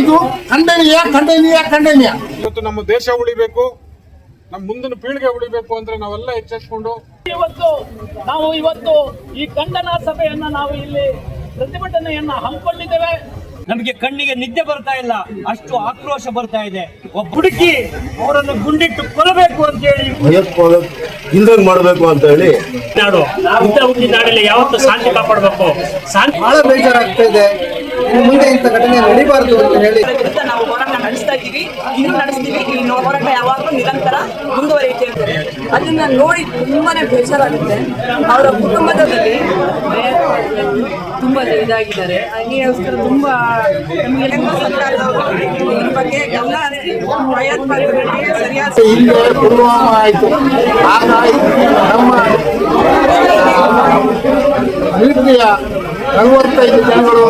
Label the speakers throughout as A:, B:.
A: ಇದು ಖಂಡನೀಯ ಖಂಡನೀಯ ಖಂಡನೀಯ.
B: ಇವತ್ತು ನಮ್ಮ ದೇಶ ಉಳಿಬೇಕು ನಮ್ಮ ಮುಂದಿನ ಪೀಳಿಗೆ ಉಳಿಬೇಕು ಅಂದ್ರೆ ನಾವೆಲ್ಲ ಎಚ್ಚೆತ್ಕೊಂಡು.
C: ಇವತ್ತು ನಾವು ಇವತ್ತು ಈ ಖಂಡನ ಸಭೆಯನ್ನ ನಾವು ಇಲ್ಲಿ ಪ್ರತಿಭಟನೆಯನ್ನ ಹಮ್ಮಿಕೊಂಡಿದ್ದೇವೆ.
D: ನಮಗೆ ಕಣ್ಣಿಗೆ ನಿದ್ದೆ ಬರ್ತಾ ಇಲ್ಲ ಅಷ್ಟು ಆಕ್ರೋಶ ಬರ್ತಾ ಇದೆ. ಒಬ್ಬ ಹುಡುಕಿ ಅವರನ್ನು ಗುಂಡಿಟ್ಟು ಕೊಲ್ಲಬೇಕು ಅಂತ ಹೇಳಿ.
E: ಭಯೋತ್ಪಾದಕ ಇಲ್ದಂಗ್ ಮಾಡಬೇಕು ಅಂತ ಹೇಳಿ.
D: ನಾಡು ನಾಡಲ್ಲಿ ಯಾವತ್ತು ಶಾಂತಿ ಕಾಪಾಡಬೇಕು. ಶಾಂತಿ
F: ಬಹಳ ಬೇಜಾರಾಗ್ತಾ ಇದೆ. ಮುಂದೆ ಇಂಥ ಘಟನೆ ನಡೀಬಾರದು ಅಂತ ಹೇಳಿ.
G: ನಾವು ಹೋರಾಟ ನಡೆಸ್ತಾ ಇದ್ದೀವಿ. ಇನ್ನೂ ನಡೆಸ್ತೀವಿ. ಈ ಹೋರಾಟ ಯಾವಾಗಲೂ ನಿರಂತರ ಮುಂದುವರಿಯುತ್ತೆ ಅಂತಾರೆ ಅದನ್ನ ನೋಡಿ ತುಂಬಾನೇ ಬೇಜಾರಾಗುತ್ತೆ ಅವರ ಕುಟುಂಬದಲ್ಲಿ ತುಂಬಾ ಇದಾಗಿದ್ದಾರೆ. ಅದಕ್ಕೋಸ್ಕರ ತುಂಬಾ ಇದ್ರ ಬಗ್ಗೆ ಎಲ್ಲ ಪ್ರಯತ್ನ ಸರಿಯಾದ
A: ಹಿಂದೆ ಪುಲ್ವಾಮಾ ಆಯಿತು. ಆಗ ನಮ್ಮ ಮಿಲಿಟರಿಯ ನಲವತ್ತೈದು ಜನಗಳು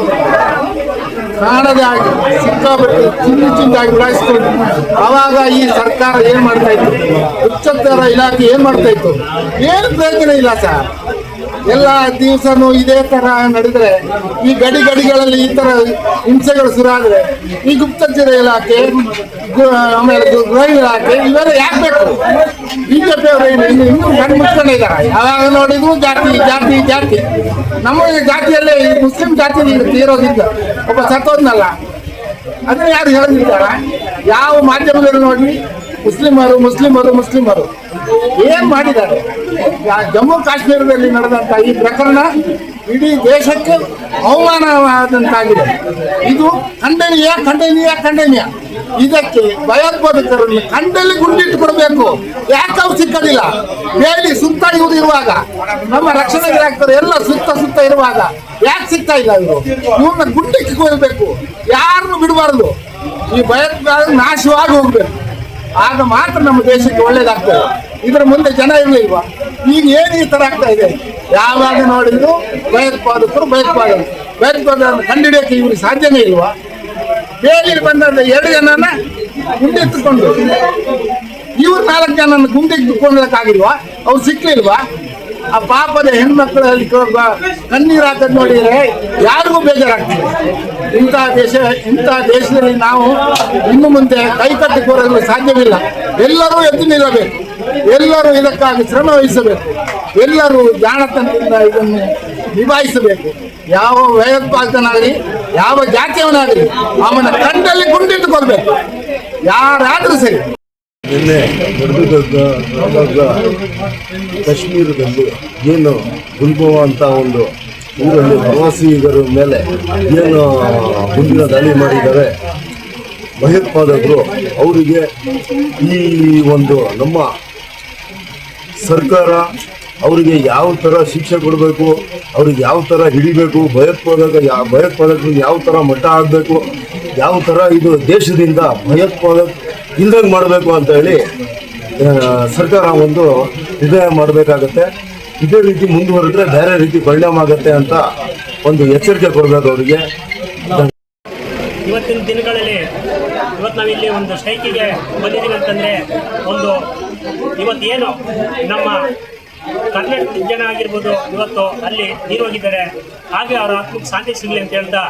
A: ಕಾಣದೇ ಆಗಿ ಸಿಕ್ಕಾಪಟ್ಟೆ ಚಿಂದಿ ಚಿಂದಾಗಿ ಉಡಾಯಿಸ್ಕೊಂಡು ಆವಾಗ ಈ ಸರ್ಕಾರ ಏನ್ ಮಾಡ್ತಾ ಇತ್ತು? ಉಚ್ಚತ್ತರ ಇಲಾಖೆ ಏನ್ ಮಾಡ್ತಾ ಇತ್ತು? ಏನು ಪ್ರಯೋಜನ ಇಲ್ಲ ಸರ್. ಎಲ್ಲ ದಿವಸನೂ ಇದೇ ತರ ನಡೆದ್ರೆ, ಈ ಗಡಿ ಗಡಿಗಳಲ್ಲಿ ಈ ತರ ಹಿಂಸೆಗಳು ಶುರು ಆದ್ರೆ ಈ ಗುಪ್ತಚರ ಇಲಾಖೆ ಆಮೇಲೆ ಗೃಹ ಇಲಾಖೆ, ಇವೆಲ್ಲ ಯಾಕೆ ಬೇಕು? ಬಿಜೆಪಿ ಅವರು ಇನ್ನು ಇನ್ನೂ ಕಣ್ಣು ಮುಚ್ಕೊಂಡು ಇದ್ದಾರೆ. ಯಾವಾಗ ನೋಡಿದ್ರು ಜಾತಿ ಜಾತಿ ಜಾತಿ. ನಮ್ಮ ಜಾತಿಯಲ್ಲೇ ಈ ಮುಸ್ಲಿಂ ಜಾತಿ ತೀರೋದಿಲ್ಲ. ಒಬ್ಬ ಸತ್ತೋದ್ನಲ್ಲ. ಅದನ್ನ ಯಾರು ಹೇಳಿದ್ದಾರ ಯಾವ ಮಾಧ್ಯಮದಲ್ಲಿ ನೋಡಿ ಮುಸ್ಲಿಮರು ಮುಸ್ಲಿಮರು ಮುಸ್ಲಿಮರು. ಏನ್ ಮಾಡಿದ್ದಾರೆ? ಜಮ್ಮು ಕಾಶ್ಮೀರದಲ್ಲಿ ನಡೆದಂತ ಈ ಪ್ರಕರಣ ಇಡೀ ದೇಶಕ್ಕೆ ಅವಮಾನವಾದಂತಾಗಿದೆ. ಇದು ಖಂಡನೀಯ ಖಂಡನೀಯ ಖಂಡನೀಯ. ಇದಕ್ಕೆ ಭಯೋತ್ಪಾದಕರನ್ನು ಕಂಡಲ್ಲಿ ಗುಂಡಿಟ್ಟು ಕೊಡಬೇಕು ಯಾಕೆ ಅವ್ರು ಸಿಕ್ಕದಿಲ್ಲ? ಬೇಲಿ ಸುತ್ತ ಇರುವಾಗ, ನಮ್ಮ ರಕ್ಷಣಾ ಇಲಾಖೆ ಎಲ್ಲ ಸುತ್ತ ಸುತ್ತ ಇರುವಾಗ ಯಾಕೆ ಸಿಗ್ತಾ ಇಲ್ಲ ಇವರು? ಇವ್ರನ್ನ ಗುಂಡಿಕ್ಕೆ ಕೊಡಬೇಕು ಯಾರನ್ನು ಬಿಡಬಾರ್ದು. ಈ ಭಯೋತ್ಪಾದಕ ನಾಶವಾಗಿ ಹೋಗ್ಬೇಕು. ಆಗ ಮಾತ್ರ ನಮ್ಮ ದೇಶಕ್ಕೆ ಒಳ್ಳೇದಾಗ್ತದೆ. ಇದರ ಮುಂದೆ ಜನ ಇರಲಿಲ್ವಾ? ಈಗ ಏನು ಈ ತರ ಆಗ್ತಾ ಇದೆ? ಯಾವಾಗ ನೋಡಿದ್ರು ಭಯೋತ್ಪಾದಕರು ಭಯೋತ್ಪಾದಕರು. ಭಯೋತ್ಪಾದಕರನ್ನು ಕಂಡುಹಿಡಿಯಕ್ಕೆ ಇವ್ರಿಗೆ ಸಾಧ್ಯನೇ ಇಲ್ವಾ? ಬೇಲಿಗೆ ಬಂದ ಎರಡು ಜನನ ಗುಂಡಿತ್ತುಕೊಂಡು ಇವ್ರು ನಾಲ್ಕು ಜನನ ಗುಂಡೆತ್ತುಕೊಳ್ಳಕ್ಕಾಗಿಲ್ವಾ ಅವ್ರು ಸಿಕ್ಲಿಲ್ವಾ? ಆ ಪಾಪದ ಹೆಣ್ಮಕ್ಳಲ್ಲಿ ಕಣ್ಣೀರಾತ ನೋಡಿದ್ರೆ ಯಾರಿಗೂ ಬೇಜಾರಾಗ್ತದೆ. ಇಂತಹ ದೇಶ ಇಂತಹ ದೇಶದಲ್ಲಿ ನಾವು ಇನ್ನು ಮುಂದೆ ಕೈ ಕಟ್ಟಿ ಕೂರಲು ಸಾಧ್ಯವಿಲ್ಲ. ಎಲ್ಲರೂ ಎದ್ದು ನಿಲ್ಲಬೇಕು. ಎಲ್ಲರೂ ಇದಕ್ಕಾಗಿ ಶ್ರಮ ವಹಿಸಬೇಕು. ಎಲ್ಲರೂ ಜಾಣತನದಿಂದ ಇದನ್ನು ನಿಭಾಯಿಸಬೇಕು. ಯಾವ ಭಯೋತ್ಪಾದಕನಾಗಲಿ, ಯಾವ ಜಾತಿಯವನಾಗಲಿ, ಅವನ ಕಂಡಲ್ಲಿ ಗುಂಡಿಟ್ಟುಕೊಳ್ಬೇಕು ಯಾರಾದರೂ ಸರಿ.
E: ನಿನ್ನೆ ನಡೆದಿದ್ದ ಕಾಶ್ಮೀರದಲ್ಲಿ ಏನು ಗುಲ್ಬೋ ಅಂತ ಒಂದು ಊರಲ್ಲಿ ಪ್ರವಾಸಿಗರ ಮೇಲೆ ಏನು ಗುಂಡಿನ ದಾಳಿ ಮಾಡಿದ್ದಾರೆ ಭಯೋತ್ಪಾದಕರು ಅವರಿಗೆ ಈ ಒಂದು ನಮ್ಮ ಸರ್ಕಾರ ಅವರಿಗೆ ಯಾವ ಥರ ಶಿಕ್ಷೆ ಕೊಡಬೇಕು, ಅವ್ರಿಗೆ ಯಾವ ಥರ ಹಿಡಿಬೇಕು ಭಯೋತ್ಪಾದಕ ಯಾವ ಭಯೋತ್ಪಾದಕರಿಗೆ ಯಾವ ಥರ ಮಟ್ಟ ಆಗಬೇಕು ಯಾವ ಥರ ಇದು ದೇಶದಿಂದ ಭಯೋತ್ಪಾದಕ ಇಲ್ದಂಗೆ ಮಾಡಬೇಕು ಅಂತ ಹೇಳಿ ಸರ್ಕಾರ ಒಂದು ನಿರ್ಣಯ ಮಾಡಬೇಕಾಗತ್ತೆ. ಇದೇ ರೀತಿ ಮುಂದುವರೆದ್ರೆ ಬೇರೆ ರೀತಿ ಪರಿಣಾಮ ಆಗುತ್ತೆ ಅಂತ ಒಂದು ಎಚ್ಚರಿಕೆ ಕೊಡಬೇಕು ಅವರಿಗೆ.
D: ಇವತ್ತಿನ ದಿನಗಳಲ್ಲಿ ಇವತ್ತು ನಾವಿಲ್ಲಿ ಒಂದು ಸ್ಟ್ರೈಕಿಗೆ ಬಂದಿದ್ದೀವಿ ಅಂತಂದರೆ ಒಂದು ಇವತ್ತೇನು ನಮ್ಮ ಕರ್ನಾಟಕದ ಜನ ಆಗಿರ್ಬೋದು, ಇವತ್ತು ಅಲ್ಲಿ ನೀರೋಗಿದ್ದಾರೆ ಹಾಗೆ ಅವರ ಆತ್ಮಕ್ಕೆ ಶಾಂತಿ ಸಿಗಲಿ ಅಂತ ಹೇಳ್ತಾ,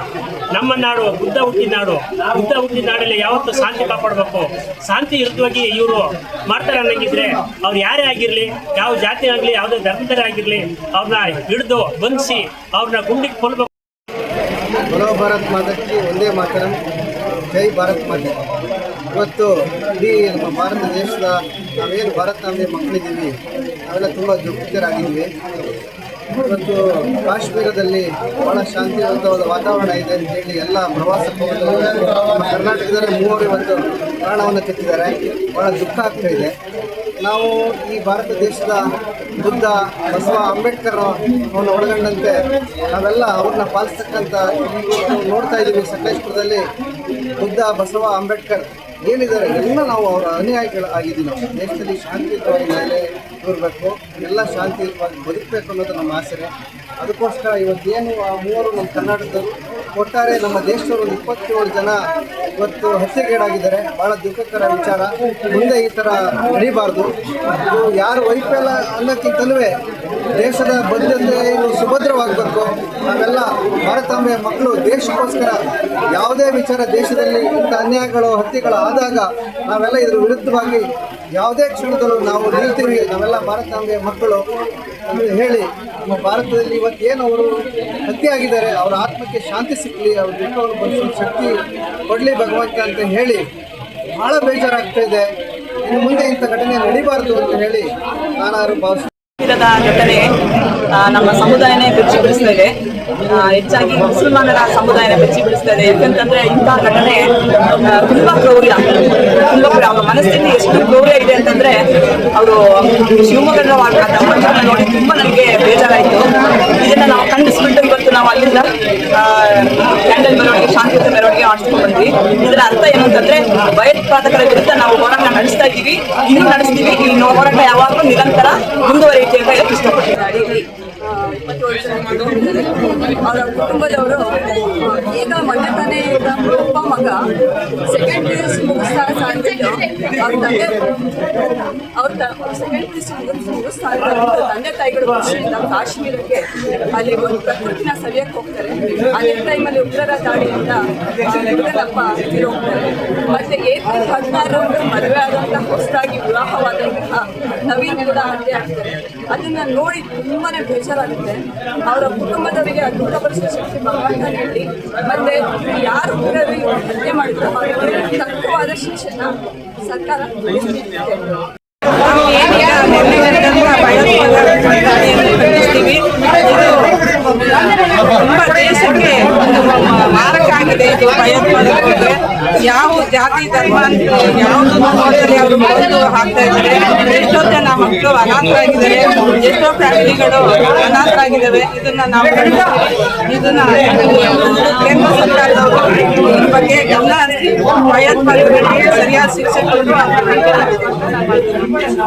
D: ನಮ್ಮ ನಾಡು ಬುದ್ಧ ಹುಟ್ಟಿದ ನಾಡು, ಬುದ್ಧ ಹುಟ್ಟಿದ ನಾಡಲ್ಲಿ ಯಾವತ್ತೂ ಶಾಂತಿ ಕಾಪಾಡಬೇಕು. ಶಾಂತಿ ವಿರುದ್ಧವಾಗಿ ಇವರು ಮಾಡ್ತಾರೆ ಅನ್ನಂಗಿದ್ರೆ, ಅವ್ರು ಯಾರೇ ಆಗಿರಲಿ, ಯಾವ ಜಾತಿ ಆಗಲಿ, ಯಾವುದೇ ಧರ್ಮದರೇ ಆಗಿರಲಿ, ಅವ್ರನ್ನ ಹಿಡಿದು ಬಂಧಿಸಿ ಅವ್ರನ್ನ ಗುಂಡಿಗೆ ಕೊಲ್ಬೇಕು.
F: ಬರೋ ಭಾರತ್ ಮಾತಕ್ಕೆ ಒಂದೇ ಮಾತರಂ ಜೈ ಭಾರತ್ ಮಾತೆ. ಇವತ್ತು ಇಡೀ ನಮ್ಮ ಭಾರತ ದೇಶದ ನಾವೇನು ಭಾರತಾಂಬೆ ಮಕ್ಕಳಿದ್ದೀವಿ ನಾವೆಲ್ಲ ತುಂಬ ದುಃಖಿತರಾಗಿದ್ದೀವಿ. ಇವತ್ತು ಕಾಶ್ಮೀರದಲ್ಲಿ ಬಹಳ ಶಾಂತಿಯುತವಾದ ವಾತಾವರಣ ಇದೆ ಅಂತ ಹೇಳಿ ಎಲ್ಲ ಪ್ರವಾಸಕ್ಕೆ. ನಮ್ಮ ಕರ್ನಾಟಕದಲ್ಲಿ ಮೂವರು ಇವತ್ತು ಪ್ರಾಣವನ್ನು ಕೆತ್ತಿದ್ದಾರೆ ಬಹಳ ದುಃಖ ಆಗ್ತಾ ಇದೆ. ನಾವು ಈ ಭಾರತ ದೇಶದ ಬುದ್ಧ ಬಸವ ಅಂಬೇಡ್ಕರ್ ಅವನ್ನ ಒಳಗೊಂಡಂತೆ ನಾವೆಲ್ಲ ಅವ್ರನ್ನ ಪಾಲಿಸ್ತಕ್ಕಂಥ ನೋಡ್ತಾ ಇದ್ದೀವಿ ಸಕಲೇಶ್ಪುರದಲ್ಲಿ ಬುದ್ಧ ಬಸವ ಅಂಬೇಡ್ಕರ್ ಏನಿದ್ದಾರೆ ಎಲ್ಲ ನಾವು ಅವರ ಅನುಯಾಯಿಗಳು ಆಗಿದ್ದೀವಿ ನಾವು. ದೇಶದಲ್ಲಿ ಶಾಂತಿಯುತವಾಗಿ ಇರಬೇಕು. ಎಲ್ಲ ಶಾಂತಿಯುತವಾಗಿ ಬದುಕಬೇಕು ಅನ್ನೋದು ನಮ್ಮ ಆಸೆ. ಅದಕ್ಕೋಸ್ಕರ ಇವತ್ತೇನು ಆ ಮೂವರು ನಮ್ಮ ಕರ್ನಾಟಕದವರು ಒಟ್ಟಾರೆ ನಮ್ಮ ದೇಶದವರು ಇಪ್ಪತ್ತೇಳು ಜನ ಇವತ್ತು ಹತ್ಯೆಗೀಡಾಗಿದ್ದಾರೆ ಬಹಳ ದುಃಖಕರ ವಿಚಾರ. ಮುಂದೆ ಈ ಥರ ನಡೀಬಾರ್ದು. ಯಾರು ವೈಫಲ್ಯ ಅನ್ನೋಕ್ಕಿಂತಲೂ ದೇಶದ ಬದ್ಧತೆ ಸುಭದ್ರವಾಗಬೇಕು. ನಾವೆಲ್ಲ ಭಾರತಾಂಬೆಯ ಮಕ್ಕಳು ದೇಶಕ್ಕೋಸ್ಕರ ಯಾವುದೇ ವಿಚಾರ ದೇಶದಲ್ಲಿ ಇಂಥ ಅನ್ಯಾಯಗಳು, ಹತ್ಯೆಗಳು ಆದಾಗ ನಾವೆಲ್ಲ ಇದರ ವಿರುದ್ಧವಾಗಿ ಯಾವುದೇ ಕ್ಷಣದಲ್ಲೂ ನಾವು ನಿಲ್ತೀವಿ. ನಾವೆಲ್ಲ ಭಾರತಾಂಬೆಯ ಮಕ್ಕಳು ಹೇಳಿ, ನಮ್ಮ ಭಾರತದಲ್ಲಿ ಇವತ್ತೇನು ಅವರು ಹತ್ಯೆ ಆಗಿದ್ದಾರೆ, ಅವರ ಆತ್ಮಕ್ಕೆ ಶಾಂತಿ ಸಿಕ್ಕಲಿ ಅವ್ರ ದುಃಖವನ್ನು ಭರಿಸೋ ಶಕ್ತಿ ಕೊಡಲಿ ಭಗವಂತ ಅಂತ ಹೇಳಿ ಬಹಳ ಬೇಜಾರಾಗ್ತಾ ಇದೆ. ಇನ್ನು ಮುಂದೆ ಇಂಥ ಘಟನೆ ನಡೀಬಾರ್ದು ಅಂತ ಹೇಳಿ ನಾನಾರು ಭಾವಿಸ್ತೀನಿ.
G: ಇರದ ಘಟನೆ ನಮ್ಮ ಸಮುದಾಯನೇ ಬೆಚ್ಚಿ ಬಿಡಿಸ್ತಾ ಹೆಚ್ಚಾಗಿ ಮುಸಲ್ಮಾನರ ಸಮುದಾಯನ ಬೆಚ್ಚಿ ಬಿಡಿಸ್ತಾ ಇದೆ. ಯಾಕಂತಂದ್ರೆ ಇಂತಹ ಘಟನೆ ತುಂಬಾ ಕ್ರೌರ್ಯ. ತುಂಬಾ. ಅವರ ಮನಸ್ಥಿತಿ ಎಷ್ಟು ಕ್ರೌರ್ಯ ಇದೆ ಅಂತಂದ್ರೆ, ಅವರು ಶಿವಮೊಗ್ಗದ ದಂಪತಿಗಳನ್ನ ನೋಡಿ ತುಂಬಾ ನನಗೆ ಬೇಜಾರಾಯಿತು. ಇದನ್ನ ನಾವು ಖಂಡಿಸ್ಬಿಟ್ಟು ಇವತ್ತು ನಾವು ಅಲ್ಲಿಂದ ಕ್ಯಾಂಡಲ್ ಮೆರವಣಿಗೆ, ಶಾಂತಿಯುತ ಮೆರವಣಿಗೆ ಮಾಡಿಸ್ಕೊಂಡು ಬಂದ್ವಿ. ಇದರ ಅರ್ಥ ಏನು ಅಂತಂದ್ರೆ, ಭಯೋತ್ಪಾದಕರ ವಿರುದ್ಧ ನಾವು ಹೋರಾಟ ನಡೆಸ್ತಾ ಇದ್ದೀವಿ. ಇನ್ನೂ ನಡೆಸ್ತೀವಿ. ಈ ಹೋರಾಟ ಯಾವಾಗಲೂ ನಿರಂತರ ಮುಂದುವರಿಯುತ್ತೆ. ಅವರ ಕುಟುಂಬದವರು ಈಗ ಮೊನ್ನೆ ತಾನೇ ಒಬ್ಬ ಮಗ ಅವ್ರ ಸೆಕೆಂಡ್ ಪಿ ಅಂದ್ಬಿಟ್ಟು ತಂದೆ ತಾಯಿಗಳು ಖುಷಿಯಿಂದ ಕಾಶ್ಮೀರಕ್ಕೆ ಅಲ್ಲಿ ಒಂದು ಪ್ರಕೃತಿನ ಸವಿಯಕ್ಕೆ ಹೋಗ್ತಾರೆ. ಅದೇ ಟೈಮಲ್ಲಿ ಉಗ್ರರ ದಾಳಿಯಿಂದ ಹುಡುಗನಪ್ಪ ಹೋಗ್ತಾರೆ. ಮತ್ತೆ ಏಪ್ರಿಲ್ ಹದಿನಾರರಂದು ಮದುವೆ ಆದಂತ ಹೊಸದಾಗಿ ವಿವಾಹವಾದಂತಹ ನವೀನ್ ಕೂಡ ಹತ್ಯೆ ಆಗ್ತಾರೆ. ಅದನ್ನ ನೋಡಿ ತುಂಬಾನೇ ಬೇಜಾರಾಗುತ್ತೆ. ಅವರ ಕುಟುಂಬದವರಿಗೆ ಅದ್ಭುತಪಡಿಸುವ ಶಕ್ತಿ ಭಗವಂತ ನೀಡಿ ಮತ್ತೆ ಯಾರು ಉಗ್ರರು ಹತ್ಯೆ ಮಾಡಿದ್ರು, ಅವರಿಗೆ ತಕ್ಕವಾದ ಶಿಕ್ಷಣ ಸರ್ಕಾರ? ತುಂಬ ದೇಶಕ್ಕೆ ಒಂದು ಮಾರಕ ಆಗಿದೆ ಇದು ಭಯೋತ್ಪಾದಕರಿಗೆ. ಯಾವ ಜಾತಿ, ಧರ್ಮ ಅಂತ ಯಾವುದು ನೋಡದಲ್ಲಿ ಅವರು ಬಂದು ಹಾಕ್ತಾ ಇದ್ದಾರೆ. ಎಷ್ಟೋ ಜನ ಮಕ್ಕಳು ಅನಾಥರಾಗಿದ್ದಾರೆ ಎಷ್ಟೋ ಫ್ಯಾಮಿಲಿಗಳು ಅನಾಥರಾಗಿದ್ದಾವೆ, ಇದನ್ನ ನಾವು ಇದನ್ನ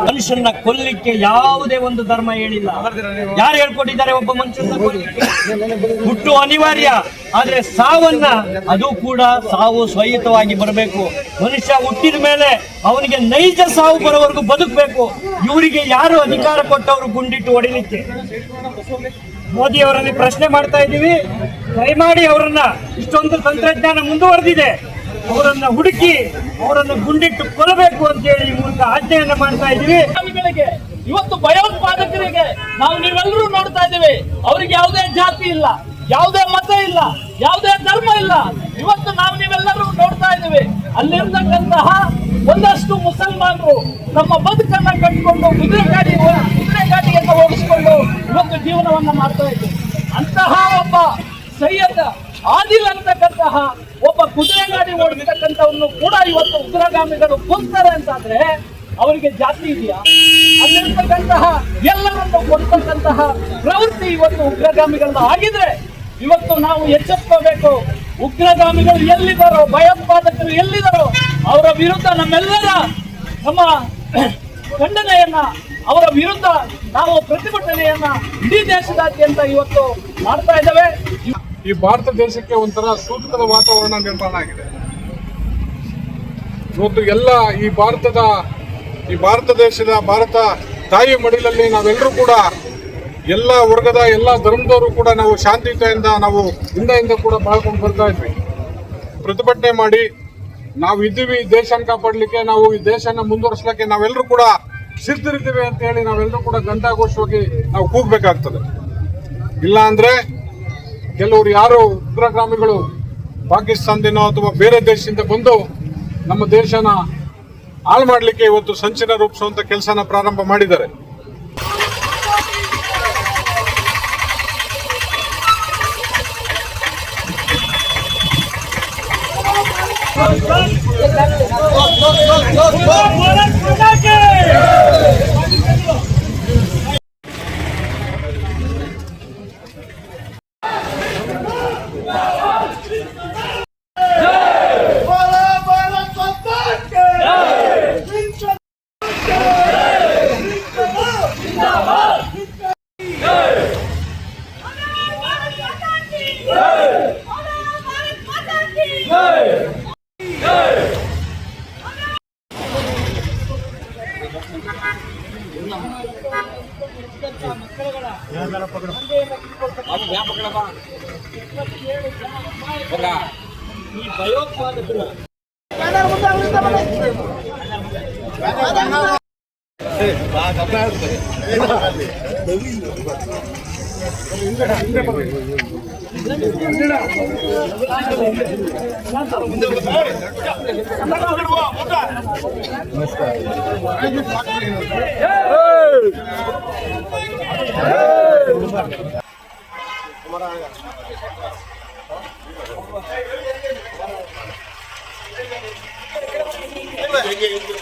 H: ಮನುಷ್ಯನ ಕೊಲ್ಲಿಕ್ಕೆ ಯಾವುದೇ ಒಂದು ಧರ್ಮ ಹೇಳಿಲ್ಲ. ಯಾರು ಹೇಳ್ಕೊಟ್ಟಿದ್ದಾರೆ ಒಬ್ಬ ಮನುಷ್ಯನ ಹುಟ್ಟು ಅನಿವಾರ್ಯ, ಆದ್ರೆ ಸಾವನ್ನ ಅದು ಕೂಡ ಸಾವು ಸ್ವಯಿತವಾಗಿ ಬರಬೇಕು. ಮನುಷ್ಯ ಹುಟ್ಟಿದ ಮೇಲೆ ಅವನಿಗೆ ನೈಜ ಸಾವು ಬರೋವರೆಗೂ ಬದುಕಬೇಕು. ಇವರಿಗೆ ಯಾರು ಅಧಿಕಾರ ಕೊಟ್ಟವರು ಗುಂಡಿಟ್ಟು ಹೊಡಿಲಿಕ್ಕೆ? ಮೋದಿ ಅವರಲ್ಲಿ ಪ್ರಶ್ನೆ ಮಾಡ್ತಾ ಇದ್ದೀವಿ. ದಯಮಾಡಿ ಅವರನ್ನ ಇಷ್ಟೊಂದು ತಂತ್ರಜ್ಞಾನ ಮುಂದುವರೆದಿದೆ. ಅವರನ್ನ ಹುಡುಕಿ, ಅವರನ್ನು ಗುಂಡಿಟ್ಟು ಕೊಲ್ಲಬೇಕು ಅಂತ ಹೇಳಿ ಮೂಲಕ ಆಜ್ಞೆಯನ್ನ ಮಾಡ್ತಾ ಇದ್ದೀವಿ.
C: ಇವತ್ತು ಭಯೋತ್ಪಾದಕರಿಗೆ ನಾವು ನೀವೆಲ್ಲರೂ ನೋಡ್ತಾ ಇದ್ದೀವಿ. ಅವ್ರಿಗೆ ಯಾವುದೇ ಜಾತಿ ಇಲ್ಲ, ಯಾವುದೇ ಮತ ಇಲ್ಲ, ಯಾವುದೇ ಧರ್ಮ ಇಲ್ಲ. ಇವತ್ತು ನಾವು ನೀವೆಲ್ಲರೂ ನೋಡ್ತಾ ಇದ್ದೀವಿ. ಅಲ್ಲಿರ್ತಕ್ಕಂತಹ ಒಂದಷ್ಟು ಮುಸಲ್ಮಾನರು ನಮ್ಮ ಬದುಕನ್ನ ಕಟ್ಟಿಕೊಂಡು ಕುದುರೆ ಗಾಡಿ ಕುದುರೆ ಗಾಡಿಯನ್ನು ಓಡಿಸಿಕೊಂಡು ಇವತ್ತು ಜೀವನವನ್ನ ಮಾಡ್ತಾ ಇದ್ದೀವಿ ಅಂತಹ ಒಬ್ಬ ಸೈಯದ ಆದಿಲ್ ಅಂತಕ್ಕಂತಹ ಒಬ್ಬ ಕುದುರೆ ಗಾಡಿ ಓಡಿಸ್ತಕ್ಕಂಥವನ್ನು ಕೂಡ ಇವತ್ತು ಉಗ್ರಗಾಮಿಗಳು ಕೊಲ್ತಾರೆ ಅಂತಾದ್ರೆ ಅವರಿಗೆ ಜಾತಿ ಇದೆಯಾ? ಅಲ್ಲಿರ್ತಕ್ಕಂತಹ ಎಲ್ಲರನ್ನು ಕೊಡ್ತಕ್ಕಂತಹ ಪ್ರವೃತ್ತಿ ಇವತ್ತು ಉಗ್ರಗಾಮಿಗಳನ್ನ ಆಗಿದ್ರೆ ಇವತ್ತು ನಾವು ಎಚ್ಚೆತ್ಕೋಬೇಕು. ಉಗ್ರಗಾಮಿಗಳು ಎಲ್ಲಿದ್ದಾರೋ, ಭಯೋತ್ಪಾದಕರು ಎಲ್ಲಿದ್ದಾರೋ ಅವರ ವಿರುದ್ಧ ನಮ್ಮೆಲ್ಲರ ನಮ್ಮ ಖಂಡನೆಯನ್ನ, ಅವರ ವಿರುದ್ಧ ನಾವು ಪ್ರತಿಭಟನೆಯನ್ನ ಇಡೀ ದೇಶದಾದ್ಯಂತ ಇವತ್ತು ಮಾಡ್ತಾ ಇದ್ದೇವೆ.
B: ಈ ಭಾರತ ದೇಶಕ್ಕೆ ಒಂಥರ ಸೂಕ್ತದ ವಾತಾವರಣ ನಿರ್ಮಾಣ ಆಗಿದೆ. ಇವತ್ತು ಎಲ್ಲ ಈ ಭಾರತದ, ಈ ಭಾರತ ದೇಶದ, ಭಾರತ ತಾಯಿ ಮಡಿಲಲ್ಲಿ ನಾವೆಲ್ಲರೂ ಕೂಡ, ಎಲ್ಲ ವರ್ಗದ, ಎಲ್ಲ ಧರ್ಮದವರು ಕೂಡ ನಾವು ಶಾಂತಿಯುತೆಯಿಂದ ನಾವು ಹಿಂದೆಯಿಂದ ಕೂಡ ಬಾಳ್ಕೊಂಡು ಬರ್ತಾ ಇದ್ವಿ. ಪ್ರತಿಭಟನೆ ಮಾಡಿ ನಾವು ಇದ್ದೀವಿ ಈ ದೇಶನ ಕಾಪಾಡಲಿಕ್ಕೆ, ನಾವು ಈ ದೇಶನ ಮುಂದುವರಿಸಲಿಕ್ಕೆ ನಾವೆಲ್ಲರೂ ಕೂಡ ಸಿದ್ಧರಿದ್ದೀವಿ ಅಂತ ಹೇಳಿ ನಾವೆಲ್ಲರೂ ಕೂಡ ಗಂಟಾಘೋಷವಾಗಿ ನಾವು ಕೂಗಬೇಕಾಗ್ತದೆ. ಇಲ್ಲ ಅಂದ್ರೆ ಕೆಲವರು ಯಾರು ಉಗ್ರಗಾಮಿಗಳು ಪಾಕಿಸ್ತಾನದಿಂದ ಅಥವಾ ಬೇರೆ ದೇಶದಿಂದ ಬಂದು ನಮ್ಮ ದೇಶನ ಹಾಳು ಮಾಡಲಿಕ್ಕೆ ಇವತ್ತು ಸಂಚನ ರೂಪಿಸುವಂತ ಕೆಲಸನ ಪ್ರಾರಂಭ ಮಾಡಿದ್ದಾರೆ. Hey!
H: ಈ ಬಾ Hey! Hey!